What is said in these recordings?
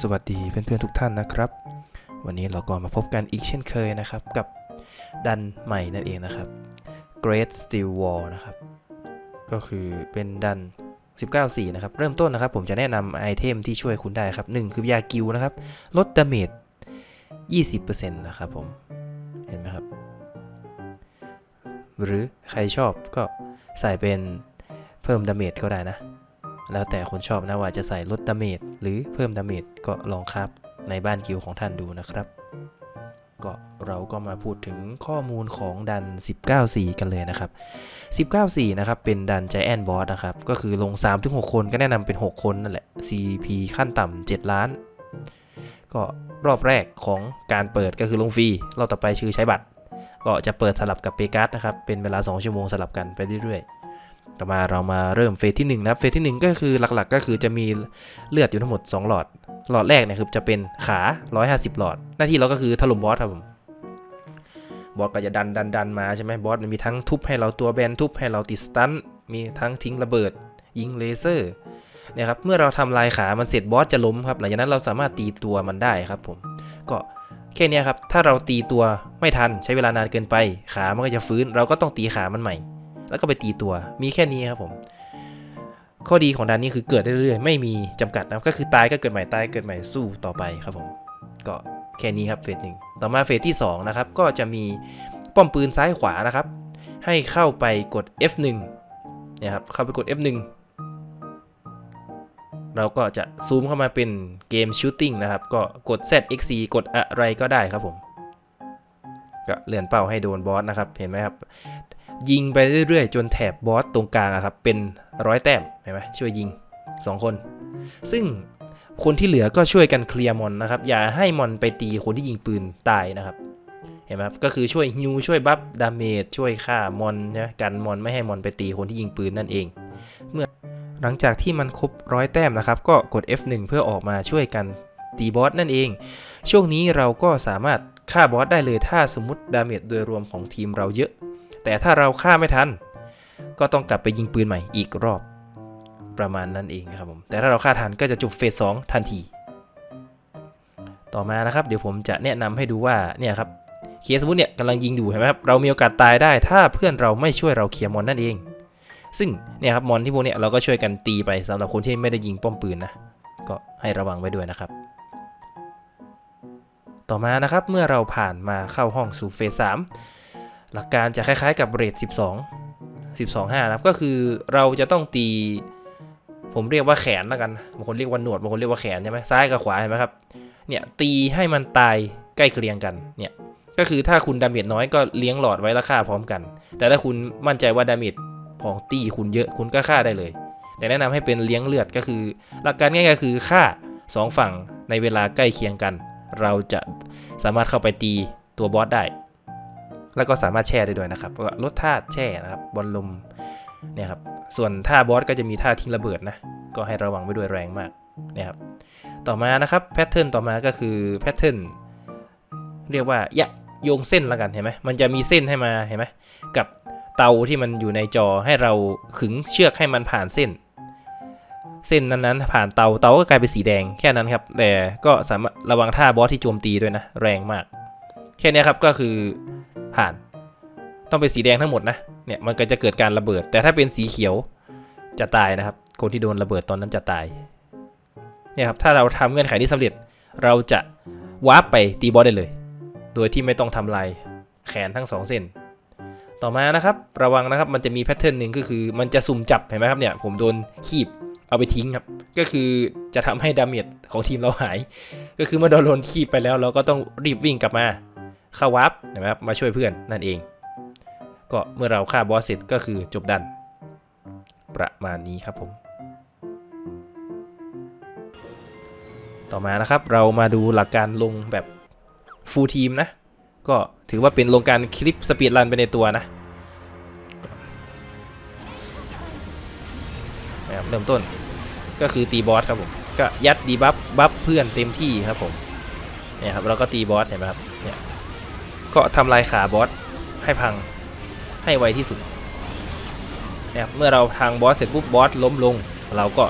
สวัสดีเพื่อนๆทุกท่านนะครับ วันนี้เราก็มาพบกันอีกเช่นเคยนะครับ กับดันใหม่นั่นเองนะครับ Great Steel Wall นะครับ ก็คือเป็นดัน 19.4 นะครับ เริ่มต้นนะครับ ผมจะแนะนำไอเทมที่ช่วยคุณได้ครับ 1 คือยากิวนะครับ ลดดาเมจ 20%นะครับผม เห็นไหมครับ หรือใครชอบก็ ใส่เป็นเพิ่มดาเมจก็ได้นะ แล้วแต่คนชอบนะว่าจะใส่ลดดาเมจหรือเพิ่มดาเมจก็ลองครับในบ้านกิลของท่านดูนะครับก็เราก็มาพูดถึงข้อมูลของดัน 19.4 กันเลยนะครับ 19.4 นะครับ เป็นดัน Giant Boss นะครับ ก็คือลง 3-6 คนก็แนะนำเป็น 6 คนนั่นแหละ CP ขั้นต่ำ7 ล้าน ก็รอบแรกของการเปิดก็คือลงฟรี รอบต่อไปชื่อใช้บัตร ก็จะเปิดสลับกับเปกัสนะครับ เป็นเวลา 2 ชั่วโมงสลับกันไปเรื่อยๆ ต่อมาเรามาเริ่มเฟสที่1นะครับ เฟสที่ 1 ก็คือหลักๆ ก็คือจะมีเลือดอยู่ทั้งหมด 2 หลอด หลอดแรกเนี่ยคือจะเป็นขา 150 หลอด หน้าที่เราก็คือถล่มบอสครับผม บอสก็จะดันดันดันมาใช่ไหมบอสมันมีทั้งทุบให้เราตัวแบนทุบให้เราติดสตันมีทั้งทิ้งระเบิด ยิงเลเซอร์เนี่ยครับ เมื่อเราทำลายขามันเสร็จบอสจะล้มครับ หลังจากนั้นเราสามารถตีตัวมันได้ครับผม ก็ แค่นี้ครับ ถ้าเราตีตัวไม่ทันใช้เวลานานเกินไป ขามันก็จะฟื้น เราก็ต้องตีขามันใหม่ แล้วก็ไปตีตัว มีแค่นี้ครับผม ข้อดีของดันนี้คือเกิดได้เรื่อยๆ ไม่มีจำกัดนะก็คือตายก็เกิดใหม่ตายเกิดใหม่สู้ต่อไปครับผม ก็แค่นี้ครับเฟสหนึ่งต่อมาเฟสที่ 2 นะครับ ก็จะมีป้อมปืนซ้ายขวานะครับ ให้เข้าไปกด F1 เนี่ยครับ เข้าไปกด F1 เราก็จะซูมเข้ามาเป็นเกมชูตติ้งนะครับ ก็กด ZXC กดอะไรก็ได้ครับผม ก็เลื่อนเป้าให้โดนบอสนะครับ เห็นไหมครับ ยิงไปเรื่อยๆ จนแถบบอสตรงกลางอะครับ เป็นร้อยแต้ม เห็นไหมช่วยยิง 2 คน ซึ่งคนที่เหลือก็ช่วยกันเคลียร์มอนนะครับ อย่าให้มอนไปตีคนที่ยิงปืนตายนะครับ เห็นไหมครับ ก็คือช่วยฮิวช่วยบัฟดาเมจช่วยฆ่ามอนนะกันมอนไม่ให้มอนไปตีคนที่ยิงปืนนั่นเอง เมื่อ หลังจากที่มันครบร้อยแต้มนะครับ ก็กด F1 เพื่อออกมาช่วยกันตีบอสนั่นเอง ช่วงนี้เราก็สามารถฆ่าบอสได้เลยถ้าสมมติดาเมจโดยรวมของทีมเราเยอะ แต่ถ้าเราฆ่าไม่ทัน ก็ต้องกลับไปยิงปืนใหม่อีกรอบ ประมาณนั้นเองครับผมแต่ถ้าเราฆ่าทันก็จะจบเฟส2ทันที ต่อมานะครับเดี๋ยวผมจะแนะนำให้ดูว่าเนี่ยครับเคสสมมติเนี่ยกำลังยิงอยู่เห็นไหมครับเรามีโอกาสตายได้ถ้าเพื่อนเราไม่ช่วยเราเคลียร์มอนนั่นเอง ซึ่งเนี่ยครับมอนที่พวกเนี้ยเราก็ช่วยกันตีไปสำหรับคนที่ไม่ได้ยิงป้อมปืนนะก็ให้ระวังไว้ด้วยนะครับ ต่อมานะครับเมื่อเราผ่านมาเข้าห้องสู่เฟส3หลักการจะคล้ายๆกับเรท12 12 5นะครับก็คือเราจะต้องตี ผมเรียกว่าแขนแล้วกันบางคนเรียกว่าหนวดบางคนเรียกว่าแขนใช่ไหมซ้ายกับขวาเห็นไหมครับเนี่ยตีให้มันตายใกล้เคียงกันเนี่ยก็คือถ้าคุณดาเมจน้อยก็เลี้ยงหลอดไว้แล้วฆ่าพร้อมกัน แต่ถ้าคุณมั่นใจว่าดาเมจ ของตีคุณเยอะคุณก็ฆ่าได้เลย แต่แนะนำให้เป็นเลี้ยงเลือดก็คือ หลักการง่ายๆคือฆ่าสองฝั่งในเวลาใกล้เคียงกัน เราจะสามารถเข้าไปตีตัวบอสได้ แล้วก็สามารถแช่ได้ด้วยนะครับลดท่าแช่นะครับบอลลมเนี่ยครับส่วนท่าบอสก็จะมีท่าทิ้งระเบิดนะก็ให้ระวังไว้ด้วยแรงมากนะครับต่อมานะครับแพทเทิร์นต่อมาก็คือแพทเทิร์นเรียกว่ายะโยงเส้นละกันเห็นไหมมันจะมีเส้นให้มาเห็นไหมกับ เตาที่มันอยู่ในจอให้เราขึงเชือกให้มันผ่านเส้น เส้นนั้นๆผ่านเตาเตาก็กลายเป็นสีแดงแค่นั้นครับ แต่ก็สามารถระวังท่าบอสที่โจมตีด้วยนะ แรงมาก แค่นี้ครับก็คือผ่านต้องเป็นสีแดงทั้งหมดนะเนี่ยมันก็จะเกิดการระเบิด แต่ถ้าเป็นสีเขียวจะตายนะครับ คนที่โดนระเบิดตอนนั้นจะตายเนี่ยครับถ้าเราทำเงื่อนไขนี้สำเร็จ เราจะวาร์ปไปตีบอสได้เลย โดยที่ไม่ต้องทำลายแขนทั้งสองเส้น ต่อมานะครับระวังนะครับมันจะมีแพทเทิร์นหนึ่งก็คือมันจะสุ่มจับเห็นไหมครับเนี่ยผมโดนคีบเอาไปทิ้งครับก็คือจะทำให้ดาเมจของทีมเราหาย ก็คือเมื่อโดนโดนคีบไปแล้วเราก็ต้องรีบวิ่งกลับมาเข้าวาร์ปเห็นไหมครับมาช่วยเพื่อนนั่นเอง ก็เมื่อเราฆ่าบอสเสร็จก็คือจบดัน ประมาณนี้ครับผม ต่อมานะครับเรามาดูหลักการลงแบบฟูลทีมนะ ก็ ถือว่าเป็นลงการคลิปสปีดรันไปในตัวนะนะครับเริ่มต้นก็คือตีบอสครับผมก็ยัดดีบัฟบัฟเพื่อนเต็มที่ครับผมเนี่ยครับเราก็ตีบอสเห็นไหมครับเนี่ยก็ทำลายขาบอสให้พังให้ไวที่สุดนะครับเมื่อเราทางบอสเสร็จปุ๊บบอสล้มลง เราก็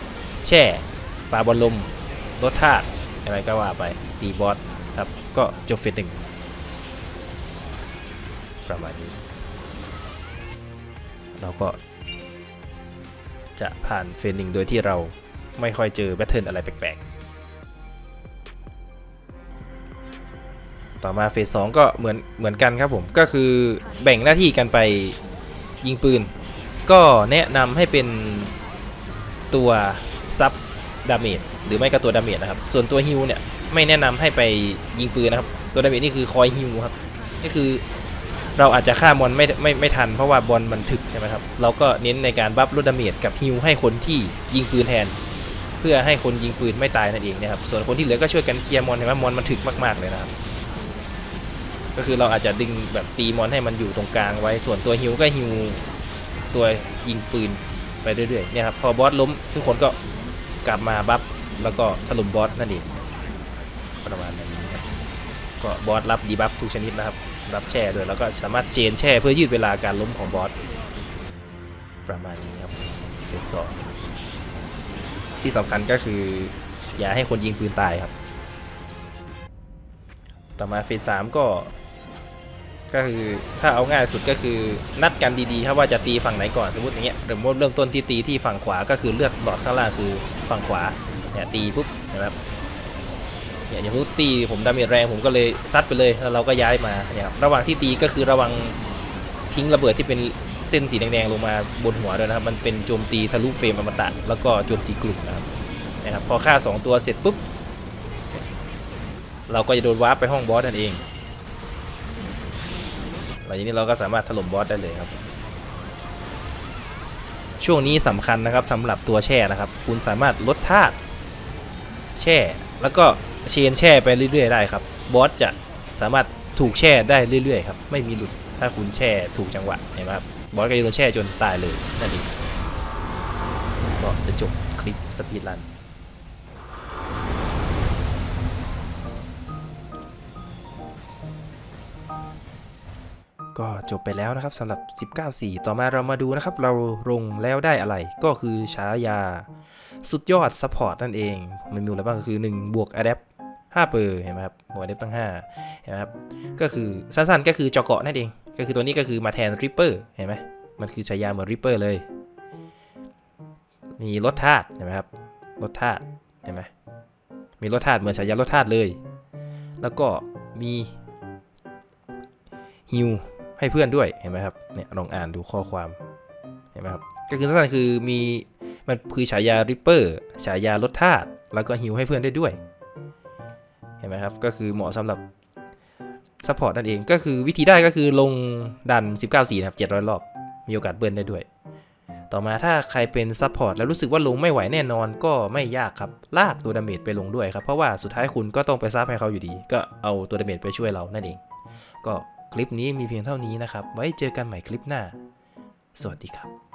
แช่ปาบอลลมลดธาตุอะไรก็ว่าไปตีบอสครับก็จบเฟสหนึ่ง ประมาณนี้ เราก็ จะผ่านเฟสหนึ่งโดยที่เราไม่ค่อยเจอแพทเทิร์นอะไรแปลกๆ ต่อมาเฟสสองก็เหมือนเหมือนกันครับผม ก็คือแบ่งหน้าที่กันไปยิงปืน ก็แนะนำให้เป็นตัวซับดาเมจหรือไม่ก็ตัวดาเมจนะครับ ส่วนตัวฮิวเนี่ยไม่แนะนำให้ไปยิงปืนนะครับ ตัวดาเมจนี่คือคอยฮิวครับนี่คือ เราอาจจะฆ่ามอนไม่ไม่ไม่ทันเพราะว่าบอลมันถึกใช่ไหมครับ เราก็เน้นในการบัฟลดดาเมจกับฮิวให้คนที่ยิงปืนแทน เพื่อให้คนยิงปืนไม่ตายนั่นเองนะครับ ส่วนคนที่เหลือก็ช่วยกันเคลียร์มอนเห็นไหมมอนมันถึกมากๆเลยนะครับ ก็คือเราอาจจะดึงแบบตีมอนให้มันอยู่ตรงกลางไว้ ส่วนตัวฮิวก็ฮิวตัวยิงปืนไปเรื่อยๆเนี่ยครับพอบอสล้มทุกคนก็กลับมาบัฟแล้วก็ถล่มบอสนั่นเองประมาณนั้นครับก็บอสรับดีบัฟทุกชนิดนะครับ รับแช่ด้วยแล้วก็สามารถเจนแช่เพื่อยืดเวลาการล้มของบอสประมาณนี้ครับเฟสสองที่สำคัญก็คือ อย่าให้คนยิงปืนตายครับ ต่อมาเฟสสามก็ ก็คือถ้าเอาง่ายสุดก็คือนัดกันดีๆครับว่าจะตีฝั่งไหนก่อนสมมติอย่างเงี้ยเริ่มเริ่มต้นที่ตีที่ฝั่งขวาก็คือเลือดหลอดข้างล่างคือฝั่งขวาเนี่ยตีปุ๊บนะครับ เนี่ยอย่างปุ๊บตีผมดาเมจแรงผมก็เลยซัดไปเลยแล้วเราก็ย้ายมาเนี่ยครับระหว่างที่ตีก็คือระวังทิ้งระเบิดที่เป็นเส้นสีแดงๆลงมาบนหัวด้วยนะครับ มันเป็นโจมตีทะลุเฟรมอมตะแล้วก็โจมตีกลุ่มนะครับนะครับพอฆ่าสองตัวเสร็จปุ๊บเราก็จะโดนวาร์ปไปห้องบอสนั่นเองหลังจากนี้เราก็สามารถถล่มบอสได้เลยครับ ช่วงนี้สำคัญนะครับสำหรับตัวแช่นะครับ คุณสามารถลดธาตุแช่แล้วก็ เชนแช่ไปเรื่อยๆได้ครับ บอสจะสามารถถูกแช่ได้เรื่อยๆครับ ไม่มีหลุด ถ้าคุณแช่ถูกจังหวะเห็นไหมครับ บอสก็จะโดนแช่จนตายเลยนั่นเองก็จะจบคลิปสปีดรันก็จบไปแล้วนะครับสำหรับ 19.4 ต่อมาเรามาดูนะครับ เราลงแล้วได้อะไร ก็คือฉายา สุดยอดซัพพอร์ตนั่นเอง มันมีอะไรบ้างก็คือ 1 บวก Adapt 5เปอร์เห็นไหมครับบวก Adapt ตั้ง5เห็นไหมครับก็คือสั้นๆก็คือจอเกาะนั่นเอง ก็คือตัวนี้ก็คือมาแทน Ripper เห็นไหมมันคือฉายาเหมือน Ripper เลย มีลดธาตุเห็นไหมครับลดธาตุเห็นไหมมีลดธาตุเหมือนฉายาลดธาตุเลย แล้วก็มีฮิวให้เพื่อนด้วยเห็นไหมครับเนี่ยลองอ่านดูข้อความเห็นไหมครับก็คือสั้นๆคือมีมันคือฉายาริปเปอร์ฉายาลดธาตุแล้วก็ฮิวให้เพื่อนได้ด้วย เห็นไหมครับ ก็คือเหมาะสำหรับซัพพอร์ตนั่นเอง ก็คือวิธีได้ก็คือลงดัน 19 4นะครับ 700 รอบ มีโอกาสเบิร์นได้ด้วย ต่อมาถ้าใครเป็นซัพพอร์ตแล้วรู้สึกว่าลงไม่ไหวแน่นอนก็ไม่ยากครับ ลากตัวดาเมจไปลงด้วยครับ เพราะว่าสุดท้ายคุณก็ต้องไปซับให้เขาอยู่ดี ก็เอาตัวดาเมจไปช่วยเรานั่นเอง ก็คลิปนี้มีเพียงเท่านี้นะครับ ไว้เจอกันใหม่คลิปหน้า สวัสดีครับ